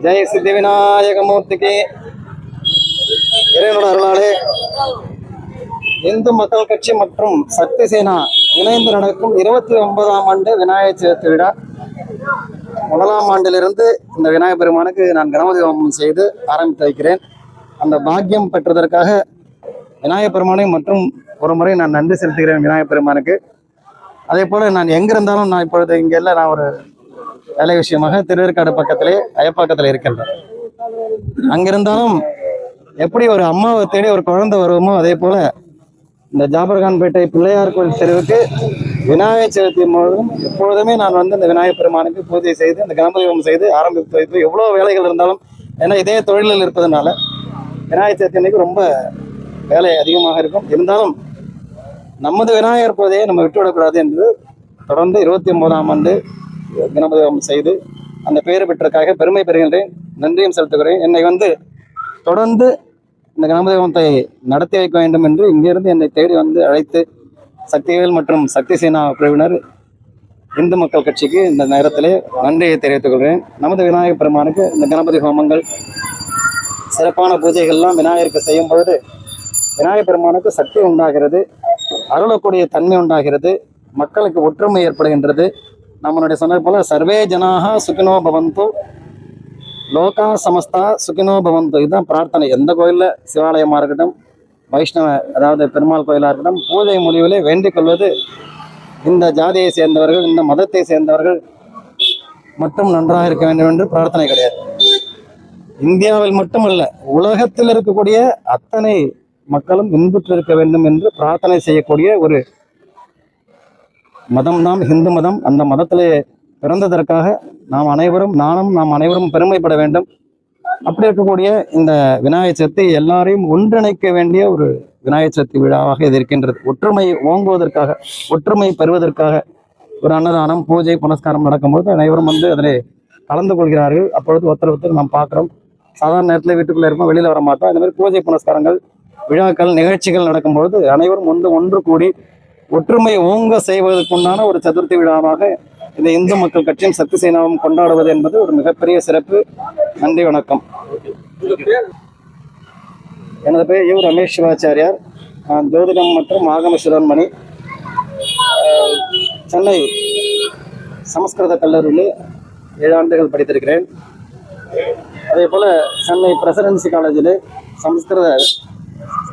ஜெய சித்தி விநாயகமூர்த்திக்கு இறைவனோட அருளாலே இந்து மக்கள் கட்சி மற்றும் சக்தி சேனா இணைந்து நடக்கும் இருபத்தி ஒன்பதாம் ஆண்டு விநாயகர் சதுர்த்தி விழா. முதலாம் ஆண்டிலிருந்து இந்த விநாயகர் பெருமானுக்கு நான் கணபதி ஹோமம் செய்து ஆரம்பித்து வைக்கிறேன். அந்த பாக்கியம் பெற்றதற்காக விநாயகர் பெருமானை மற்றும் ஒரு முறை நான் நன்றி செலுத்துகிறேன் விநாயகர் பெருமானுக்கு. அதே போல நான் எங்கே இருந்தாலும் நான் இப்பொழுது இங்க இல்லை நான் ஒரு வேலை விஷயமாக திருவேற்காடு பக்கத்திலே அயப்பாக்கத்தில் இருக்கின்றேன் அங்கிருந்தாலும் எப்படி ஒரு அம்மாவை தேடி ஒரு குழந்தை வருவோமோ அதே போல இந்த ஜாபர்கான்பேட்டை பிள்ளையார் கோயில் தெருவுக்கு விநாயகர் சதுர்த்தி முழுவதும் எப்பொழுதுமே நான் வந்து இந்த விநாயகர் பெருமானுக்கு பூஜை செய்து இந்த கணபதி செய்து ஆரம்பித்து வைத்து எவ்வளோ வேலைகள் இருந்தாலும் ஏன்னா இதே தொழிலில் இருப்பதனால விநாயகர் சதுர்த்தி அன்னைக்கு ரொம்ப வேலை அதிகமாக இருக்கும். இருந்தாலும் நமது விநாயகர் பூஜையை நம்ம விட்டுவிடக்கூடாது என்று தொடர்ந்து இருபத்தி ஒன்பதாம் ஆண்டு கணபதி செய்து அந்த பெயர் பெற்றற்காக பெருமை பெறுகின்றேன். நன்றியும் செலுத்துகிறேன். என்னை வந்து தொடர்ந்து இந்த கணபதி நடத்தி வைக்க வேண்டும் என்று இங்கிருந்து என்னை தேடி வந்து அழைத்து சக்திவேல் மற்றும் சக்தி சேனா குழுவினர் இந்து மக்கள் கட்சிக்கு இந்த நேரத்திலே நன்றியை தெரிவித்துக் கொள்கிறேன். நமது விநாயகர் பெருமானுக்கு இந்த கணபதி ஹோமங்கள் சிறப்பான பூஜைகள்லாம் விநாயகருக்கு செய்யும் பொழுது விநாயகர் பெருமானுக்கு சக்தி உண்டாகிறது அருளக்கூடிய தன்மை உண்டாகிறது மக்களுக்கு ஒற்றுமை ஏற்படுகின்றது. நம்மளுடைய சொன்னது போல சர்வே ஜனாக சுகினோ பவந்தோ லோகா சமஸ்தா சுகினோ பவந்தோ. இதுதான் பிரார்த்தனை. எந்த கோயிலில் சிவாலயமாக இருக்கட்டும் வைஷ்ணவ அதாவது பெருமாள் கோயிலாக இருக்கட்டும் பூஜை முடிவிலே வேண்டிக் கொள்வது இந்த ஜாதியை சேர்ந்தவர்கள் இந்த மதத்தை சேர்ந்தவர்கள் மட்டும் நன்றாக இருக்க வேண்டும் என்று பிரார்த்தனை கிடையாது. இந்தியாவில் மட்டுமல்ல உலகத்தில் இருக்கக்கூடிய அத்தனை மக்களும் இன்புற்றிருக்க வேண்டும் என்று பிரார்த்தனை செய்யக்கூடிய ஒரு மதம் தான் இந்து மதம். அந்த மதத்திலே பிறந்ததற்காக நாம் அனைவரும் நானும் நாம் அனைவரும் பெருமைப்பட வேண்டும். அப்படி இருக்கக்கூடிய இந்த விநாயகர் சதுர்த்தி எல்லாரையும் ஒன்றிணைக்க வேண்டிய ஒரு விநாயகர் சதுர்த்தி விழாவாக இது இருக்கின்றது. ஒற்றுமை ஓங்குவதற்காக ஒற்றுமை பெறுவதற்காக ஒரு அன்னதானம் பூஜை புனஸ்காரம் நடக்கும்போது அனைவரும் வந்து அதில் கலந்து கொள்கிறார்கள். அப்பொழுது ஒருத்தர் ஒருத்தர் நாம் பார்க்குறோம். சாதாரண நேரத்தில் வீட்டுக்குள்ளே இருப்போம் வெளியில் வர மாட்டோம். இந்த மாதிரி பூஜை புனஸ்காரங்கள் விழாக்கள் நிகழ்ச்சிகள் நடக்கும்போது அனைவரும் ஒன்று ஒன்று கூடி ஒற்றுமை ஊங்க செய்வதற்குண்டான ஒரு சதுர்த்தி விழாவாக இந்த இந்து மக்கள் கட்சியும் சக்தி சேனாவும் கொண்டாடுவது என்பது ஒரு மிகப்பெரிய சிறப்பு. நன்றி வணக்கம். எனது பெயர் யு ரமேஷ் சிவாச்சாரியார். நான் ஜோதிடம் மற்றும் ஆகம சிவன்மணி சென்னை சமஸ்கிருத கல்லூரியில் ஏழு ஆண்டுகள் படித்திருக்கிறேன். அதே போல் சென்னை பிரசிடென்சி காலேஜில் சமஸ்கிருத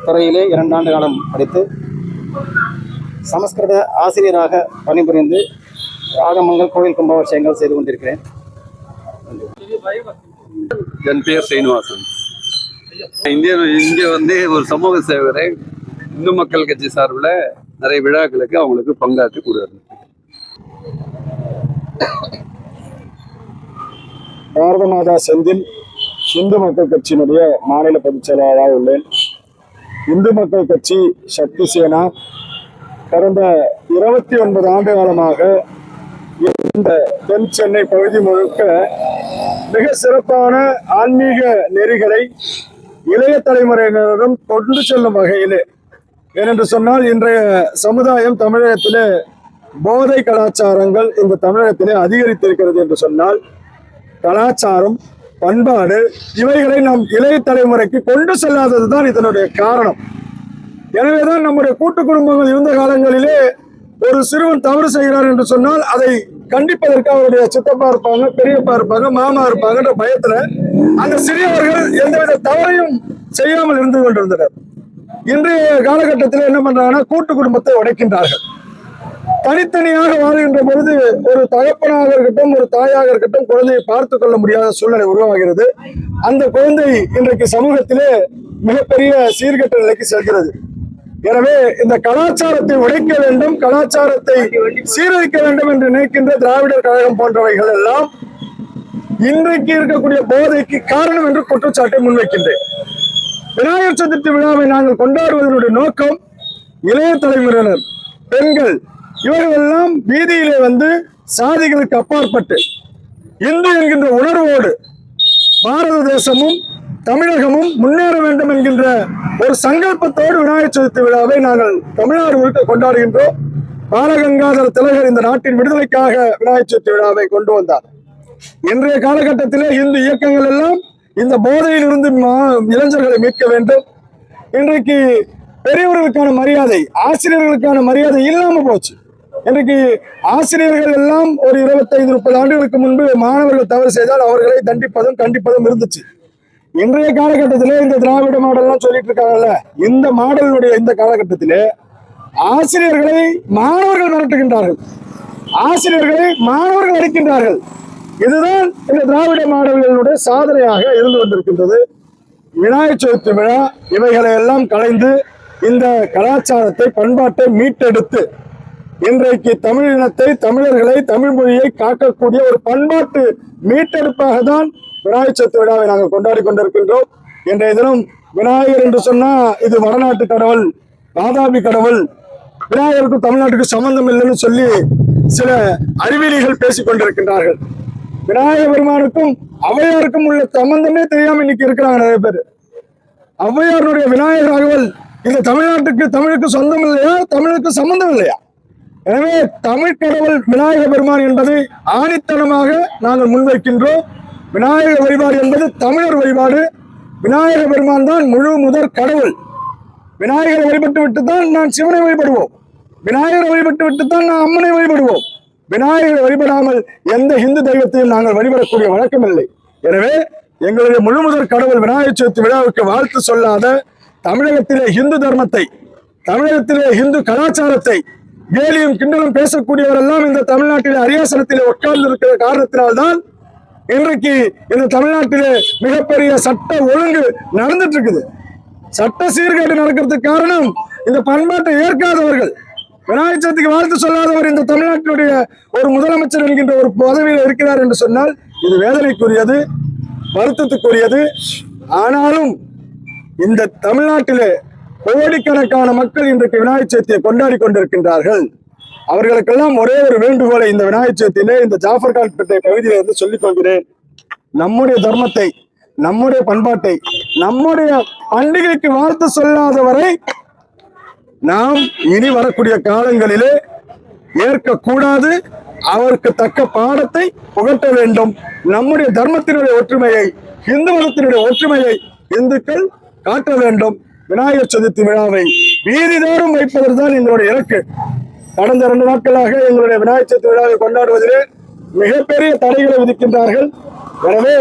துறையிலே இரண்டு ஆண்டு காலம் படித்து சமஸ்கிருத ஆசிரியராக பணிபுரிந்து ஆகமங்கள் கோவில் கும்பாபிஷேகங்கள் செய்து கொண்டிருக்கிறேன். என் பேர் சீனிவாசன். இந்திய இங்கே வந்து ஒரு சமூக சேவரை இந்து மக்கள் கட்சி சார்பில் நிறைய விழாக்களுக்கு அவங்களுக்கு பங்காற்றி கொடுக்குறாரு பாரத மாதா செந்தில் இந்து மக்கள் கட்சியினுடைய மாநில பொதுச் செயலாளராக உள்ளேன். இந்து மக்கள் கட்சி சக்தி சேனா கடந்த இருபத்தி ஒன்பது ஆண்டு காலமாக இந்த தென் சென்னை பகுதி முழுக்க மிக சிறப்பான ஆன்மீக நெறிகளை இளைய தலைமுறையினரிடம் கொண்டு செல்லும் வகையிலே. ஏனென்று சொன்னால் இன்றைய சமுதாயம் தமிழகத்திலே போதை கலாச்சாரங்கள் இந்த தமிழகத்திலே அதிகரித்திருக்கிறது என்று சொன்னால் கலாச்சாரம் பண்பாடு இவைகளை நாம் இளைய தலைமுறைக்கு கொண்டு செல்லாதது தான் இதனுடைய காரணம். எனவேதான் நம்முடைய கூட்டு குடும்பங்கள் இருந்த காலங்களிலே ஒரு சிறுவன் தவறு செய்கிறார் என்று சொன்னால் அதை கண்டிப்பதற்கு அவருடைய சித்தப்பா இருப்பாங்க பெரியப்பா இருப்பாங்க மாமா இருப்பாங்கன்ற பயத்துல அந்த சிறியவர்கள் எந்தவித தவறையும் செய்யாமல் இருந்து கொண்டிருந்தனர். இன்றைய காலகட்டத்தில் என்ன பண்றாங்கன்னா கூட்டு குடும்பத்தை உடைக்கின்றார்கள். தனித்தனியாக வாழ்கின்ற பொழுது ஒரு தகப்பனாக இருக்கட்டும் ஒரு தாயாக இருக்கட்டும் குழந்தையை பார்த்து கொள்ள முடியாத சூழ்நிலை உருவாகிறது. அந்த குழந்தை இன்றைக்கு சமூகத்திலே மிகப்பெரிய சீர்கெட்ட நிலைக்கு செல்கிறது. எனவே இந்த கலாச்சாரத்தை உடைக்க வேண்டும் கலாச்சாரத்தை சீரழிக்க வேண்டும் என்று நினைக்கின்ற திராவிடர் கழகம் போன்றவைகள் எல்லாம் இன்றைக்கு இருக்கக்கூடிய போதைக்கு காரணம் என்று குற்றச்சாட்டை முன்வைக்கின்றேன். விநாயகர் சதுர்த்தி விழாவை நாங்கள் கொண்டாடுவதனுடைய நோக்கம் இளைய தலைமுறையினர் பெண்கள் இவர்கள் எல்லாம் வீதியிலே வந்து சாதிகளுக்கு அப்பாற்பட்டு இந்து என்கின்ற உணர்வோடு பாரத தேசமும் தமிழகமும் முன்னேற வேண்டும் என்கின்ற ஒரு சங்கல்பத்தோடு விநாயகர் சதுர்த்தி விழாவை நாங்கள் தமிழ்நாடு முழுக்க கொண்டாடுகின்றோம். பாலகங்காதர திலகர் இந்த நாட்டின் விடுதலைக்காக விநாயகர் சதுர்த்தி விழாவை கொண்டு வந்தார். இன்றைய காலகட்டத்திலே இந்து இயக்கங்கள் எல்லாம் இந்த போதையில் இருந்து மா- இளைஞர்களை மீட்க வேண்டும். இன்றைக்கு பெரியவர்களுக்கான மரியாதை ஆசிரியர்களுக்கான மரியாதை இல்லாமல் போச்சு. இன்றைக்கு ஆசிரியர்கள் எல்லாம் ஒரு இருபத்தைந்து முப்பது ஆண்டுகளுக்கு முன்பு மாணவர்கள் தவறு செய்தால் அவர்களை தண்டிப்பதும் கண்டிப்பதும் இருந்துச்சு. இன்றைய காலகட்டத்திலே இந்த திராவிட மாடல்லாம் சொல்லிட்டு இருக்காங்கல்ல இந்த மாடலுடைய இந்த காலகட்டத்திலே ஆசிரியர்களை மாணவர்கள் மிரட்டுகின்றார்கள். ஆசிரியர்களை மாணவர்கள் அடிக்கின்றார்கள். இதுதான் இந்த திராவிட மாடல்களுடைய சாதனையாக இருந்து வந்திருக்கின்றது. விநாயகர் சதுர்த்தி விழா இவைகளை எல்லாம் கலைந்து இந்த கலாச்சாரத்தை பண்பாட்டை மீட்டெடுத்து இன்றைக்கு தமிழ் இனத்தை தமிழர்களை தமிழ் மொழியை காக்கக்கூடிய ஒரு பண்பாட்டு மீட்டெடுப்பாக தான் விநாயகர் சத்து விழாவை நாங்கள் கொண்டாடி கொண்டிருக்கின்றோம். இன்றைய தினம் விநாயகர் என்று சொன்னா இது வடநாட்டு கடவுள் வாதாபி கடவுள். விநாயகருக்கும் தமிழ்நாட்டுக்கு சம்பந்தம் இல்லைன்னு சொல்லி சில அறிவியலிகள் பேசிக் கொண்டிருக்கின்றார்கள். விநாயக பெருமானுக்கும் அவையாருக்கும் உள்ள சம்பந்தமே தெரியாம இன்னைக்கு இருக்கிறாங்க நிறைய பேர். ஔவையாருடைய விநாயகர் அகவல் இந்த தமிழ்நாட்டுக்கு தமிழுக்கு சொந்தம் இல்லையா? தமிழுக்கு சம்பந்தம் இல்லையா? எனவே தமிழ் கடவுள் விநாயக பெருமான் என்பதை ஆணித்தனமாக நாங்கள் முன்வைக்கின்றோம். விநாயகர் வழிபாடு என்பது தமிழர் வழிபாடு. விநாயகர் பெருமான் தான் முழு முதற் கடவுள். விநாயகரை வழிபட்டு விட்டு தான் நான் சிவனை வழிபடுவோம். விநாயகரை வழிபட்டு விட்டு தான் நான் அம்மனை வழிபடுவோம். விநாயகரை வழிபடாமல் எந்த இந்து தெய்வத்தையும் நாங்கள் வழிபடக்கூடிய வழக்கம் இல்லை. எனவே எங்களுடைய முழு முதற் கடவுள் விநாயகர் சதுர்த்தி விழாவுக்கு வாழ்த்து சொல்லாத தமிழகத்திலே இந்து தர்மத்தை தமிழகத்திலே இந்து கலாச்சாரத்தை கேலியும் கிண்டலும் பேசக்கூடியவரெல்லாம் இந்த தமிழ்நாட்டிலே அரியாசனத்திலே உட்கார்ந்து இருக்கிற காரணத்தினால்தான் இன்றைக்கு இந்த தமிழ்நாட்டிலே மிகப்பெரிய சட்ட ஒழுங்கு நடந்துட்டு இருக்குது சட்ட சீர்கேடு நடக்கிறதுக்கு காரணம் இந்த பண்பாட்டை ஏற்காதவர்கள். விநாயகர் சதுர்த்திக்கு வாழ்த்து சொல்லாதவர் இந்த தமிழ்நாட்டினுடைய ஒரு முதலமைச்சர் என்கின்ற ஒரு பதவியில் இருக்கிறார் என்று சொன்னால் இது வேதனைக்குரியது வருத்தத்துக்குரியது. ஆனாலும் இந்த தமிழ்நாட்டிலே கோடிக்கணக்கான மக்கள் இன்றைக்கு விநாயகர் சதுர்த்தியை கொண்டாடி கொண்டிருக்கின்றார்கள். அவர்களுக்கெல்லாம் ஒரே ஒரு வேண்டுகோளை இந்த விநாயகர் சதுர்த்தியிலே இந்த ஜாஃபர் கால்பேட்டை பகுதியில இருந்து சொல்லிக் கொள்கிறேன் நம்முடைய தர்மத்தை நம்முடைய பண்பாட்டை நம்முடைய பண்டிகைக்கு வாழ்த்து சொல்லாதவரை நாம் இனி வரக்கூடிய காலங்களிலே ஏற்கக்கூடாது. அவருக்கு தக்க பாடத்தை புகட்ட வேண்டும். நம்முடைய தர்மத்தினுடைய ஒற்றுமையை இந்து மதத்தினுடைய ஒற்றுமையை இந்துக்கள் காட்ட வேண்டும். விநாயகர் சதுர்த்தி விழாவை வீதிதோறும் தான் எங்களுடைய இலக்கு. கடந்த இரண்டு நாட்களாக எங்களுடைய விநாயகர் சதுர்த்தி விழாவை கொண்டாடுவதிலே மிகப்பெரிய தடைகளை விதிக்கின்றார்கள். எனவே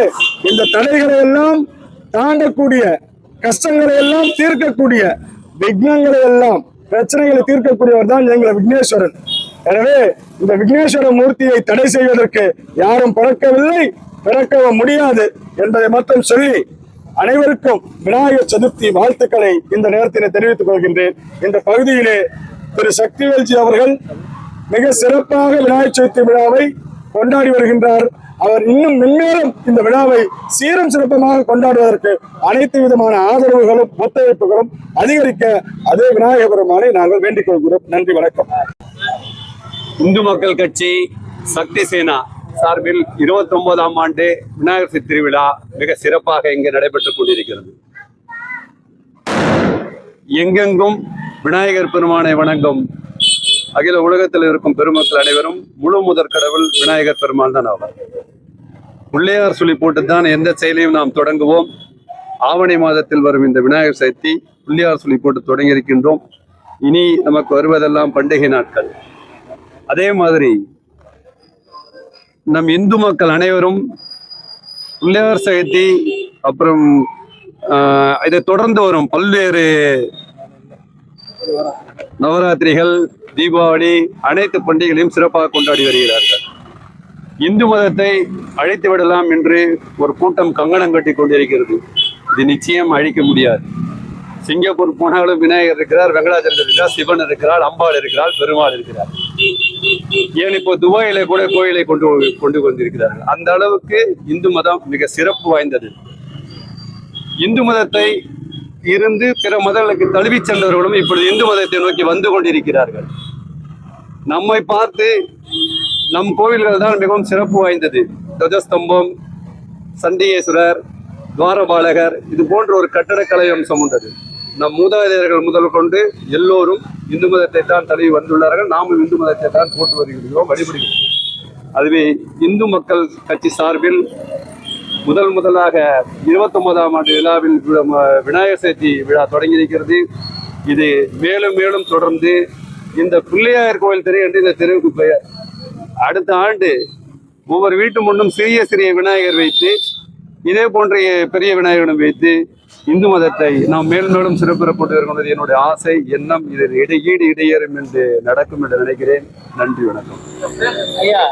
இந்த தடைகளை எல்லாம் தாண்டக்கூடிய கஷ்டங்களை எல்லாம் தீர்க்கக்கூடிய விக்னங்களை எல்லாம் பிரச்சனைகளை தீர்க்கக்கூடியவர் தான் எங்கள் விக்னேஸ்வரன். எனவே இந்த விக்னேஸ்வர மூர்த்தியை தடை செய்வதற்கு யாரும் பிறக்கவில்லை பிறக்கவும் முடியாது என்பதை மட்டும் சொல்லி அனைவருக்கும் விநாயகர் சதுர்த்தி வாழ்த்துக்களை இந்த நேரத்தில் தெரிவித்துக் கொள்கின்றேன். இந்த பகுதியிலே திரு சக்திவேல்ஜி அவர்கள் மிக சிறப்பாக விநாயகர் சதுர்த்தி விழாவை கொண்டாடி வருகின்றார். அவர் இன்னும் மென்மேலும் இந்த விழாவை சீரும் சிறப்பமாக கொண்டாடுவதற்கு அனைத்து விதமான ஆதரவுகளும் ஒத்துழைப்புகளும் அதிகரிக்க அதே விநாயக பெருமானை நாங்கள் வேண்டிக் கொள்கிறோம். நன்றி வணக்கம். இந்து மக்கள் கட்சி சக்தி சேனா சார்பில் இருபத்தி ஒன்பதாம் ஆண்டு விநாயகர் சதுர்த்தி மிக சிறப்பாக இங்கு நடைபெற்றுக் கொண்டிருக்கிறது. எங்கெங்கும் விநாயகர் பெருமானை வணங்கும். அகில உலகத்தில் இருக்கும் பெருமக்கள் அனைவரும் முழு முதற் கடவுள் விநாயகர் பெருமான் தான் ஆவார். முள்ளையார் சொல்லி போட்டுத்தான் எந்த செயலையும் நாம் தொடங்குவோம். ஆவணி மாதத்தில் வரும் இந்த விநாயகர் சதுர்த்தி புள்ளியார் சொல்லி போட்டு தொடங்கி இருக்கின்றோம் இனி நமக்கு வருவதெல்லாம் பண்டிகை நாட்கள். அதே மாதிரி நம் இந்து மக்கள் அனைவரும் பிள்ளையார் சதுர்த்தி அப்புறம் ஆஹ், இதை தொடர்ந்து வரும் பல்வேறு நவராத்திரிகள் தீபாவளி அனைத்து பண்டிகைகளையும் சிறப்பாக கொண்டாடி வருகிறார்கள். இந்து மதத்தை அழைத்து விடலாம் என்று ஒரு கூட்டம் கங்கணம் கட்டி கொண்டிருக்கிறது. இது நிச்சயம் அழிக்க முடியாது. சிங்கப்பூர் போனாலும் விநாயகர் இருக்கிறார் வெங்கடாச்சலம் இருக்கிறார் சிவன் இருக்கிறார் அம்பாள் இருக்கிறார் பெருமாள் இருக்கிறார். ஏன் இப்போ துபாயில கூட கோயிலை கொண்டு கொண்டு வந்திருக்கிறார்கள். அந்த அளவுக்கு இந்து மதம் மிக சிறப்பு வாய்ந்தது. இந்து மதத்தை இருந்து பிற மதங்களுக்கு தழுவிச் சென்றவர்களும் இப்பொழுது இந்து மதத்தை நோக்கி வந்து கொண்டிருக்கிறார்கள். நம்மை பார்த்து நம் கோவில்கள் தான் மிகவும் சிறப்பு வாய்ந்தது. துவஜஸ்தம்பம் சண்டிகேஸ்வரர் துவாரபாலகர் இது போன்ற ஒரு கட்டடக்கலை அம்சம் உண்டது. நம் மூதாதையர்கள் முதல் கொண்டு எல்லோரும் இந்து மதத்தை தான் தழுவி வந்துள்ளார்கள். நாமும் இந்து மதத்தை தான் போட்டு வருகிறோம் வழிபடுகிறோம். அதுவே இந்து மக்கள் கட்சி சார்பில் முதல் முதலாக இருபத்தொன்பதாம் ஆண்டு விழாவில் ம- விநாயகர் சதுர்த்தி விழா தொடங்கி இருக்கிறது. இது மேலும் மேலும் தொடர்ந்து இந்த பிள்ளையார் கோயில் தெரு என்று இந்த தெருவுக்கு பெயர். அடுத்த ஆண்டு ஒவ்வொரு வீட்டு முன்னும் சிறிய சிறிய விநாயகர் வைத்து இதே போன்ற பெரிய விநாயகனும் வைத்து இந்து மதத்தை நாம் மேலும் மேலும் சிறப்புற கொண்டு வருகிறது என்னுடைய ஆசை எண்ணம் இதில் இடையீடு இடையேறும் என்று நடக்கும் என்று நினைக்கிறேன். நன்றி வணக்கம். ஐயா.